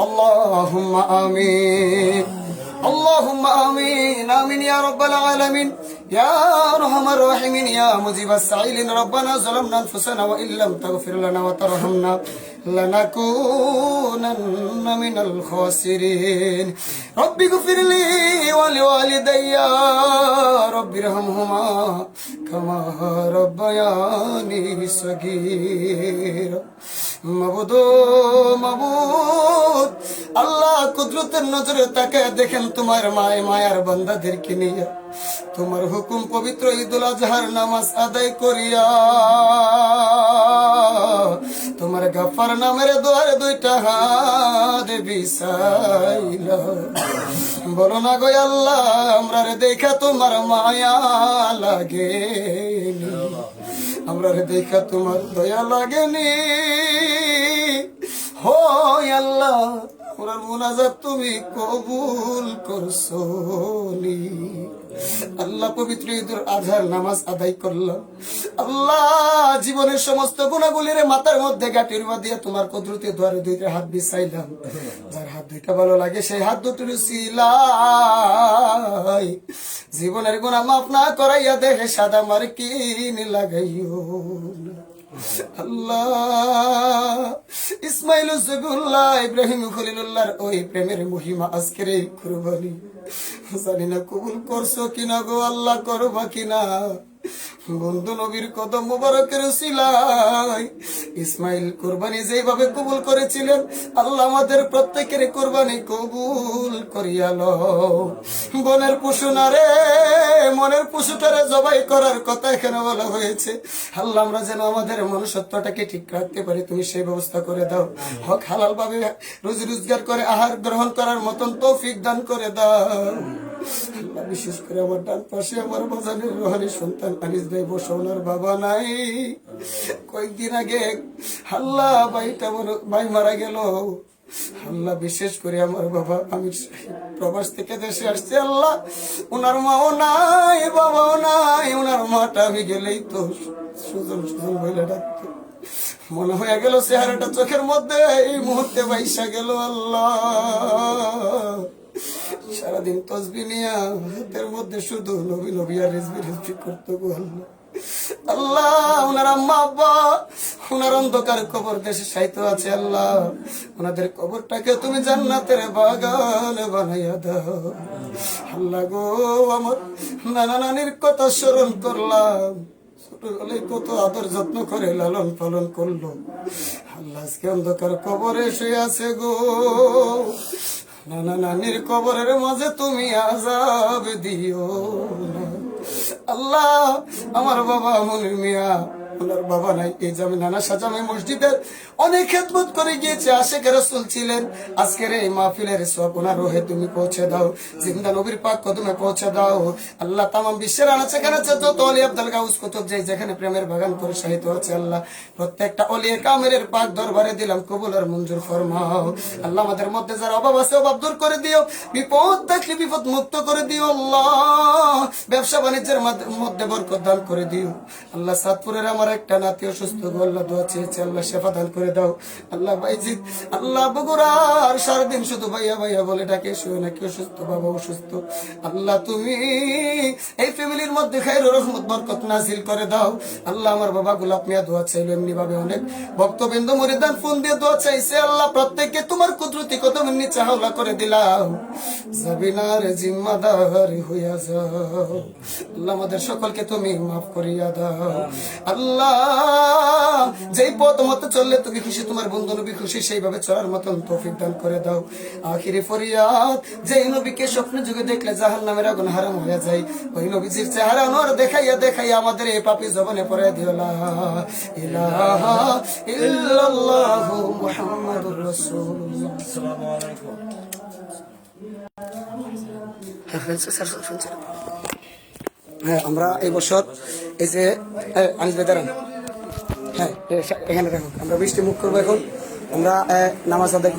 اللهم آمين. اللهم آمين. آمين يا رب العالمين. يا أرحم الراحمين. يا مجيب السائلين ربنا ظلمنا أنفسنا وإن لم تغفر لنا وترحمنا لنكونن من الخاسرين. رب اغفر لي ولوالدي. رب ارحمهما كما ربياني صغيرا. مبدو مبدو কুদরতের নজরে তাকে দেখেন তোমার মায় মায়ার বান্দাদেরকে নিয়ে। তোমার হুকুম পবিত্র ঈদুল আজহার নামাজ আদায় করিয়া। তোমার গাফার নামের দুয়ারে দুইটা হাত বিসাইলা বলো না গো আল্লাহ আমরা দেখা তোমার মায়া লাগে আমরা দেখা তোমার দয়া লাগেনি। হো আল্লাহ মুনাজাত তুমি কবুল করছ আল্লাহ পবিত্র নামাজ আদায় আল্লাহ জীবনের সমস্ত গুণাগুলির মাথার মধ্যে গাঁটির দিয়ে তোমার কুদরতি দ্বারে দুইটা হাত বিছাইলাম। যার হাত দুইটা ভালো লাগে, সেই হাত দুটির সিলাই। জীবনের গুণা মাফ না করাইয়া দেখে সাদা মার কিন লাগাইও। আল্লাহ। ইসমাইল জবিউল্লাহ ইব্রাহিম খলিলুল্লাহর ওই প্রেমের মহিমা আজকের এই কুরবানি। জানি না কবুল করছ কিনা গো, আল্লাহ করবা কিনা। বন্ধু নবীর কদম মুবারকের সিলাই। ইসমাইল কোরবানি যেভাবে কবুল করেছিলেন, আল্লাহ আমাদের প্রত্যেকের কোরবানি কবুল করিয়া লও বনের পশু না রে, মনের পশুটারে জবাই করার কথা এখানে বলা হয়েছে। আল্লাহ আমরা যেন আমাদের মনুষ্যত্বটাকে ঠিক রাখতে পারি, তুমি সেই ব্যবস্থা করে দাও। হক হালাল ভাবে রুজি রোজগার করে, আহার গ্রহণ করার মতন তৌফিক দান করে দাও। বিশেষ করে আমার ডান পাশে আমার বাজানের রোহানি সন্তান আনিস ভাই ওনার বাবা নাই। কয়েকদিন আগে হাল্লা ভাইটা ভাই মারা গেল। আল্লাহ বিশেষ করে আমার বাবা আমি প্রবাস থেকে দেশে আসছে, আল্লাহ ওনার মাও নাই, বাবাও নাই ওনার মাটা আমি গেলেই তো সুজন সুজন বইলে ডাকতো। মনে হয়ে গেল চেহারাটা চোখের মধ্যে এই মুহূর্তে বাইসা গেল, আল্লাহ। সারাদিন তসবি নিয়া মধ্যে শুধু নবী নবী আর রেজবি রেজবি করতো গো আল্লাহ। ওনার আম্মা, আব্বা, ওনার অন্ধকার কবর দেশে সাহিত্য আছে আল্লাহ। ওনাদের কবরটাকে তুমি জান্নাতের বাগান বানাইয়া দাও। আল্লাহ গো, আমার নানা নানির কথা স্মরণ করলাম। ছোটবেলায় কত আদর যত্ন করে লালন পালন করল। আল্লাহ আজকে অন্ধকার কবরে শুয়ে আছে গো। নানা নানির কবরের মাঝে তুমি আজাব দিও। আল্লাহ আমার বাবা মনির মিয়া ওনার বাবা নাই, এই নানা মসজিদের অনেক করে গিয়েছে, আশেখ রসুল ছিলেন। আজকের এই মাহফিলের সব ওনার রোহে তুমি পৌঁছে দাও, জিন্দা নবীর পাক কদমে পৌঁছে দাও। আল্লাহ তামাম বিশ্বের যত অলি আব্দুল কুতুব যেখানে প্রেমের বাগান সাহিত্য আছে আল্লাহ প্রত্যেকটা অলিয়ে কামেরের পাক দরবারে দিলাম, কবুল আর মঞ্জুর ফরমাও। আল্লাহ আমাদের মধ্যে যারা অভাব আছে, অভাব দূর করে দিও, বিপদ থাকলে বিপদ মুক্ত করে দিও, আল্লাহ। ব্যবসা বাণিজ্যের মধ্যে বরকত দান করে দিও। আল্লাহ সাতপুরের আমার একটা নাতি অসুস্থ আল্লাহ দোয়া চেয়েছে, আল্লাহ শেফা দান করে দাও। আল্লাহ বাইজিৎ আল্লাহ বগুড়ার সারাদিন শুধু ভাইয়া ভাইয়া বলে ডাকে, শুয়ে নাকি অসুস্থ, বাবা অসুস্থ। আল্লাহ, তুমি এই ফ্যামিলির মধ্যে খাইর রহমত, বরকত নাজিল করে দাও। আল্লাহ, আমার বাবা গোলাপ মিয়া দোয়া চাইলো এমনি ভাবে অনেক ভক্তবৃন্দ মরিদান ফোন দিয়ে দোয়া চাইছে। আল্লাহ, প্রত্যেককে তোমার কুদরতি কদম নিচে হাওলা করে দিলাম। জাবিনার জিম্মাদার হইয়া যাও। আল্লাহ, আমাদের সকলকে তুমি মাফ করিয়া দাও। আল্লাহ যেই পথ মতো চললে তুমি খুশি তোমার বন্ধু নবী খুশি সেইভাবে চলার মতন তৌফিক দান করে দাও। আখিরি ফরিয়াদ যেই নবীকে স্বপ্ন যুগে দেখলে জাহান নামের আগুন হারাম হয়ে যায়। ওই নবীজির চেহারা নর দেখাইয়া দেখাইয়া আমাদের এই পাপি জবনে পড়ে দিও লা ইলাহা ইল্লাল্লাহ মুহাম্মাদুর রাসূলুল্লাহ। আসসালামু আলাইকুম। হ্যাঁ আমরা এই বছর এই যে আনিস দাঁড়ান। হ্যাঁ এখানে দেখো আমরা বৃষ্টি মুখ করব এখন। আমরা নামাজ আদায়